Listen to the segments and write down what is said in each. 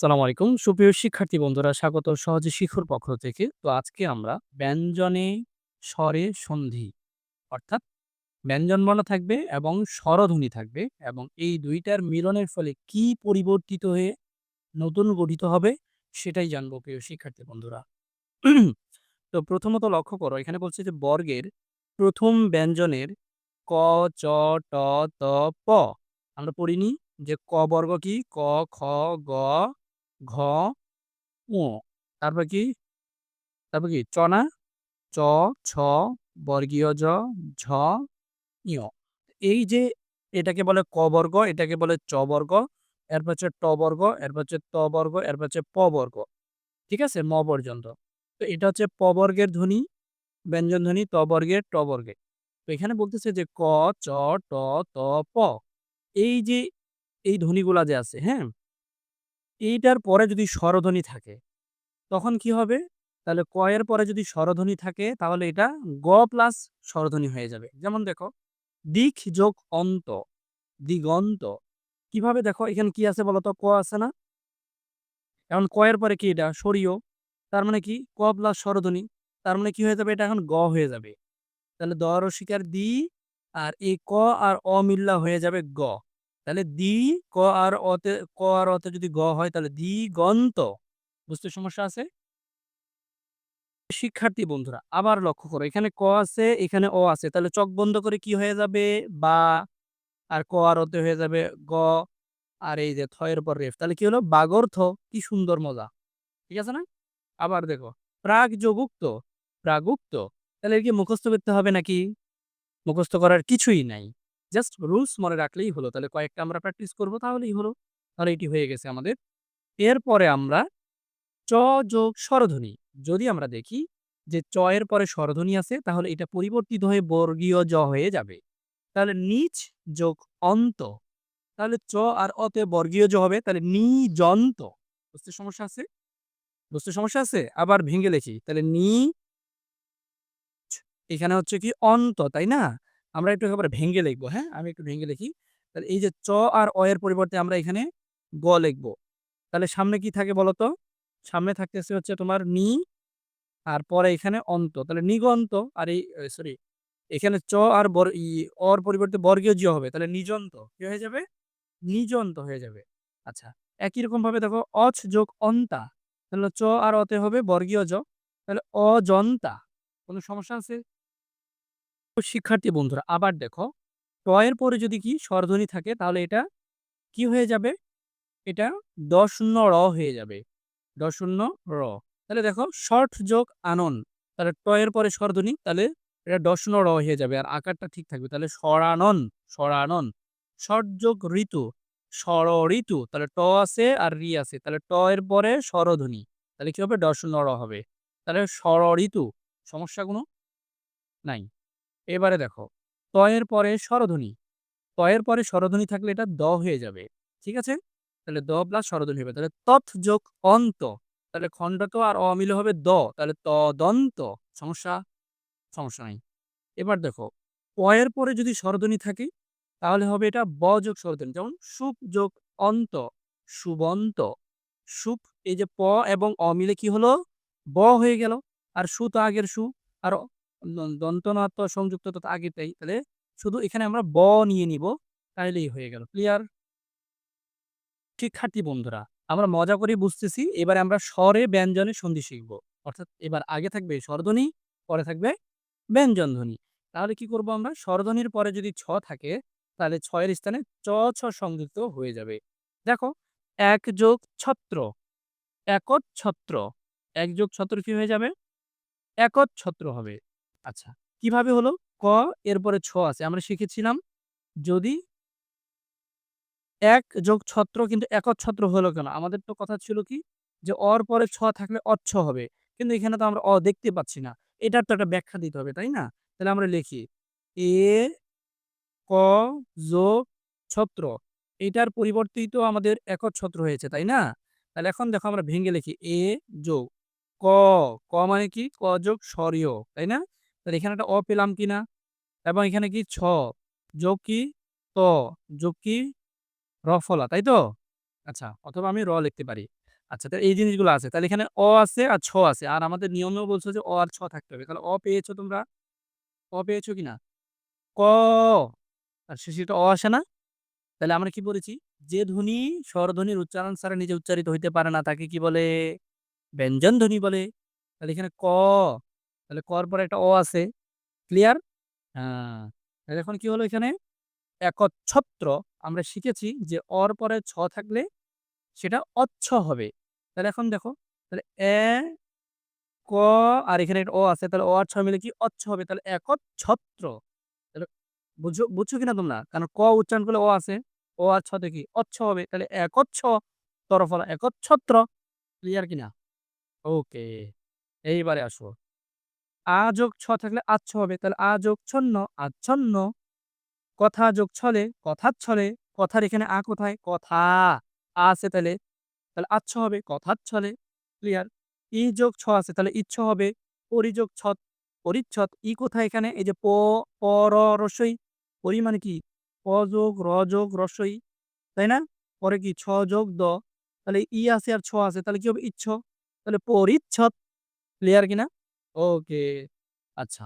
সালাম আলাইকুম। সুপ্রিয় শিক্ষার্থী বন্ধুরা স্বাগত সহজে শিখুর পক্ষ থেকে। তো আজকে আমরা ব্যঞ্জনে স্বরে সন্ধি অর্থাৎ ব্যঞ্জনবর্ণ থাকবে এবং স্বরধ্বনি থাকবে এবং এই দুইটার মিলনের ফলে কি পরিবর্তিত হয়ে নতুন গঠিত হবে সেটাই জানব প্রিয় শিক্ষার্থী বন্ধুরা। তো প্রথমত লক্ষ্য করো এখানে বলছে যে বর্গের প্রথম ব্যঞ্জনের ক, চ, ট, ত, প আমরা পড়িনি যে ক বর্গ কি? ক, খ, গ, ঘ, ঙ। তারপর কি? তারপর কি? চ না? চ, ছ, বর্গীয় জ, ঝ, ঞ। এই যে এটাকে বলে ক বর্গ, এটাকে বলে চ বর্গ, এরপর হচ্ছে ট বর্গ, এরপর হচ্ছে ত বর্গ, এরপর হচ্ছে প বর্গ। ঠিক আছে? ম পর্যন্ত। তো এটা হচ্ছে প বর্গের ধ্বনি, ব্যঞ্জন ধ্বনি, ত বর্গের, ট বর্গের। তো এখানে বলতেছে যে ক, চ, ট, ত, প। এই যে এই ধ্বনিগুলা যে আছে, হ্যাঁ? এইটার পরে যদি স্বরধ্বনি থাকে, তখন কি হবে? তাহলে ক এর পরে যদি স্বরধ্বনি থাকে তাহলে এটা গ প্লাস স্বরধ্বনি হয়ে যাবে। যেমন দেখো, দিক যোগ অন্ত, দিগন্ত। কীভাবে দেখো এখানে কি আছে বলতো ক আছে না? এখন ক এর পরে কি এটা? স্বরীয়। তার মানে কি? ক প্লাস স্বরধ্বনি। তার মানে কি হয়ে যাবে? এটা এখন গ হয়ে যাবে। তাহলে দ রসিকার দি আর এই ক আর অ মিল্লা হয়ে যাবে গ। তাহলে দি ক আর অতে ক আর অতে যদি গ হয় তাহলে দিগন্ত। বুঝতে সমস্যা আছে? শিক্ষার্থী বন্ধুরা আবার লক্ষ্য করো এখানে ক আছে, এখানে অ আছে। তাহলে চোখ বন্ধ করে কি হয়ে যাবে? বা আর ক আর অতে হয়ে যাবে গ আর এই যে থয়ের পর রেফ। তাহলে কি হলো? বাগর্থ। কি সুন্দর মজা। ঠিক আছে না? আবার দেখো প্রাক যোগ উক্ত, প্রাগুক্ত। তাহলে কি মুখস্থ করতে হবে নাকি? মুখস্থ করার কিছুই নাই। জাস্ট রুলস মনে রাখলেই হলো। তাহলে কয়েকটা আমরা প্র্যাকটিস করব তাহলেই হলো। তাহলে এটি হয়ে গেছে আমাদের। এরপরে আমরা চ যোগ স্বরধ্বনি। যদি আমরা দেখি যে চ এর পরে স্বরধ্বনি আছে তাহলে এটা পরিবর্তিত হয়ে বর্গীয় জ হয়ে যাবে। তাহলে নিচ যোগ অন্ত। তাহলে চ আর অতে বর্গীয় জ হবে তাহলে নিযন্ত। বুঝতে সমস্যা আছে? বুঝতে সমস্যা আছে? আবার ভেঙে লিখি। তাহলে নি এখানে হচ্ছে কি অন্ত, তাই না? আমরা একটু একেবারে ভেঙে লিখব, হ্যাঁ? আমি একটু ভেঙে লিখি। তাহলে এই যে চ আর অ এর পরিবর্তে আমরা এখানে গ লিখব। তাহলে সামনে কি থাকে বলো তো? সামনে থাকতেছে হচ্ছে তোমার নি আর পরে এখানে অন্ত। তাহলে নিগন্ত আর এই সরি এখানে চ আর অর পরিবর্তে বর্গীয় জ হবে। তাহলে নিজন্ত কি হয়ে যাবে? নিজন্ত হয়ে যাবে। আচ্ছা। একই রকমভাবে দেখো অছ যোগ অন্তা। তাহলে চ আর অতে হবে বর্গীয় জ। তাহলে অজন্তা। কোন সমস্যা আছে? শিক্ষার্থী বন্ধুরা আবার দেখো ট এর পরে যদি কি স্বরধ্বনি থাকে তাহলে এটা কি হয়ে যাবে? এটা ড শূন্য র হয়ে যাবে। ড শূন্য র। তাহলে দেখো শর্ট যোগ আনন। তাহলে ট এর পরে স্বরধ্বনি তাহলে এটা শূন্য র হয়ে যাবে। আর আকারটা ঠিক থাকবে। তাহলে স্বরানন, স্বরানন। শর্ট যোগ ঋতু, স্বরঋতু। তাহলে ট আছে আর রি আছে। তাহলে ট এর পরে স্বরধ্বনি। তাহলে কি হবে? ড শূন্য র হবে। তাহলে স্বরঋতু। সমস্যা কোনো? নাই। এবারে দেখো ত এর পরে স্বরধ্বনি। ত এর পরে স্বরধ্বনি থাকলে এটা দ হয়ে যাবে। ঠিক আছে? তাহলে দ প্লাস স্বরধ্বনি হবে। তাহলে তৎ যোগ অন্ত। তাহলে খণ্ডত আর অ মিলে হবে দ। তাহলে তদন্ত। সমস্যা? সমস্যা নাই। এবার দেখো প এর পরে যদি স্বরধ্বনি থাকে তাহলে হবে এটা ব যোগ স্বরধ্বনি। যেমন সুপ যোগ অন্ত, সুবন্ত। সুপ এই যে প এবং অ মিলে কি হলো? ব হয়ে গেল। আর সু তো আগের সু। আর দ দন্ত ন তো সংযুক্ত তো আগেরটাই। তাহলে শুধু এখানে আমরা ব নিয়ে নিব। তাইলেই হয়ে গেল। ক্লিয়ার? শিক্ষার্থী বন্ধুরা, আমরা মজা করে বুঝতেছি। এবারে আমরা স্বরে ব্যঞ্জনে সন্ধি শিখব। অর্থাৎ এবার আগে থাকবে স্বরধ্বনি, পরে থাকবে ব্যঞ্জনধ্বনি। তাহলে কি করব আমরা? স্বরধ্বনির পরে যদি ছ থাকে তাহলে ছয়ের স্থানে চ, ছ সংযুক্ত হয়ে যাবে। দেখো ১ যোগ ছত্র, একচ্ছত্র। ১ যোগ ছত্র কি হয়ে যাবে? একচ্ছত্র হবে। আচ্ছা, কীভাবে হলো? ক এরপরে ছ আছে। আমরা শিখেছিলাম যদি ১ যোগ ছত্র কিন্তু একচ্ছত্র হলো কেন? আমাদের তো কথা ছিল কি? যে অর পরে ছ থাকলে অচ্ছ হবে। কিন্তু এখানে তো আমরা অ দেখতে পাচ্ছি না। এটার তো একটা ব্যাখ্যা দিতে হবে, তাই না? তাহলে আমরা লিখি এ ক যোগ ছত্র। এটার পরিবর্তেই তো আমাদের একচ্ছত্র হয়েছে, তাই না? তাহলে এখন দেখো আমরা ভেঙে লিখি এ যোগ ক, ক মানে কি? ক যোগ স্বরীয়, তাই না? তাহলে এখানে একটা অ পেলাম কিনা? এবং এখানে কি ছ যোগ কি? ত যোগ কি? রফলা, তাই তো? আচ্ছা, অথবা আমি র লিখতে পারি। আচ্ছা তাহলে এই জিনিসগুলো আছে। তাহলে এখানে অ আছে আর ছ আছে। আর আমাদের নিয়মেও বলছো যে অ আর ছ থাকতে হবে। তাহলে অ পেয়েছ তোমরা? অ পেয়েছ কিনা? ক আর শেষে একটা অ আসে না? তাহলে আমরা কি বলেছি? যে ধ্বনি স্বরধ্বনির উচ্চারণ ছাড়া নিজে উচ্চারিত হইতে পারে না তাকে কি বলে? ব্যঞ্জন ধ্বনি বলে। তাহলে এখানে ক, তাহলে কর পরে একটা অ আছে। ক্লিয়ার? হ্যাঁ। এখন কি হলো এখানে? একচ্ছত্র আমরা শিখেছি যে অর পরে ছ থাকলে সেটা অচ্ছ হবে। তাহলে এখন দেখো, তাহলে এ, ক আর এখানে একটা অ আছে। তাহলে অ আর ছ মিলে কি অচ্ছ হবে। তাহলে একচ্ছত্র। তাহলে বুঝো বুঝছ কিনা তোমরা? কারণ ক উচ্চারণ করলে অ আছে। অ আর ছ কি অচ্ছ হবে। তাহলে একচ্ছ তরফলা একচ্ছত্র। ক্লিয়ার কিনা? ওকে। এইবারে আসো। আ যোগ ছ থাকলে আচ্ছ হবে। তাহলে আ যোগ ছন্ন আচ্ছন্ন। কথা যোগ ছলে কথাচ্ছলে। কথার এখানে আ কোথায়? কথা। আ আছে তাহলে, তাহলে আচ্ছ হবে কথাচ্ছলে। ক্লিয়ার? ই যোগ ছ আছে তাহলে ইচ্ছ হবে। পরি যোগ ছত পরিচ্ছদ। ই কোথায় এখানে? এই যে প, প, র, রস্বই। পরি মানে কি? প যোগ র যোগ রসই তাই না? পরে কি ছ যোগ দ। তাহলে ই আছে আর ছ আছে। তাহলে কি হবে? ইচ্ছ। তাহলে পরিচ্ছদ। ক্লিয়ার কিনা? ওকে। আচ্ছা।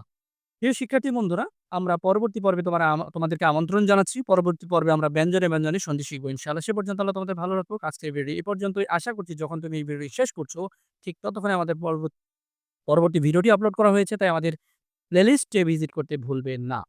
প্রিয় শিক্ষার্থী বন্ধুরা, আমরা পরবর্তী পর্বে তোমার তোমাদেরকে আমন্ত্রণ জানাচ্ছি। পরবর্তী পর্বে আমরা ব্যঞ্জনে, ব্যঞ্জনে সন্ধি শিখব ইনশাআল্লাহ। সে পর্যন্ত আল্লাহ তোমাদের ভালো রাখুক। আজকের ভিডিও এ পর্যন্তই। আশা করছি যখন তুমি এই ভিডিও শেষ করছ, ঠিক ততক্ষণে আমাদের পরবর্তী পরবর্তী ভিডিওটি আপলোড করা হয়েছে। তাই আমাদের প্লেলিস্টে ভিজিট করতে ভুলবে না।